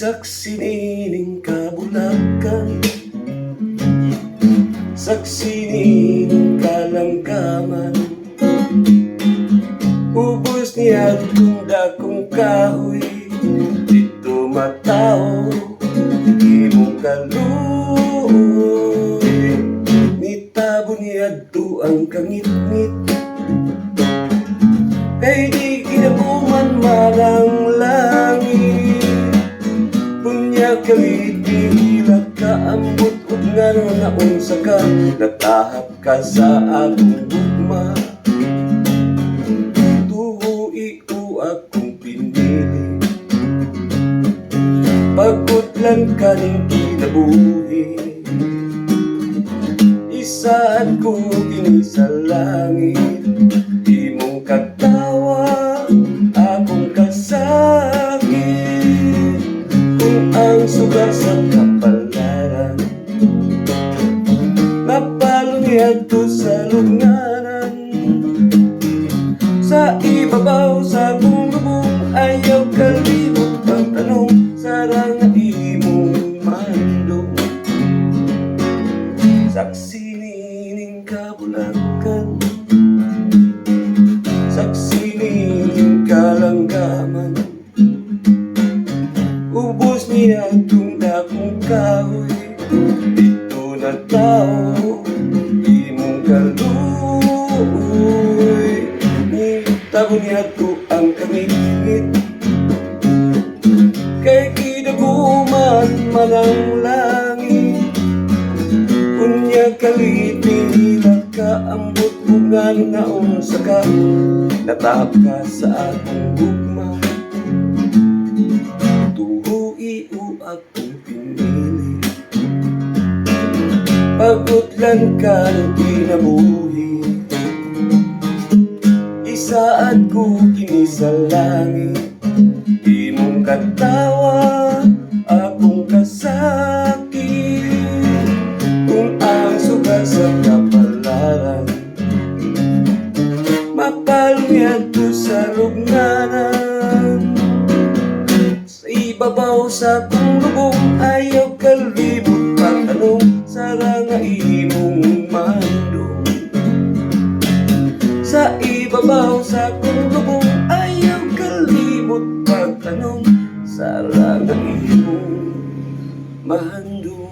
Saksinining kabulakan Saksinining kalangkaman Ubus niya kung dakong kahoy. Dito matao mo kaluoy. Nitabo niya to ang kangit-ngit. Kay Kalit Ilag ka ambot ug ngano na unsa ka. Natahap ka sa akong gugma. Tuhui o akong pinili. Pagod lang ka ning kinabuhi. Isaad ko kini sa Napalungyan ko sa ibabaw sa kong lubong Ayaw kalibot pagtanong Sarang imong mandong Saksinining kabulakan Saksinining kalanggaman Ubus niya itong dakong kahoy Dito na tao kaluoy Nitago niya to ang kamingit Kay kinabuman manang langit. Unya kalipilang ka ambot bungan na unsa ka sa akong gugma. Tuhui o akong pinili Pagod lang ka ng kinabuhi Isaad ko kini sa langit. Di mong katawa Akong kasakit. Kung ang suga sa kapalaran Mapalungyan to sa lugnanan Sa ibabaw sa kong lubong Ayaw kalibot ibabaw sa kong lubong Ayaw kalibot pagtanong Sarang imong mandong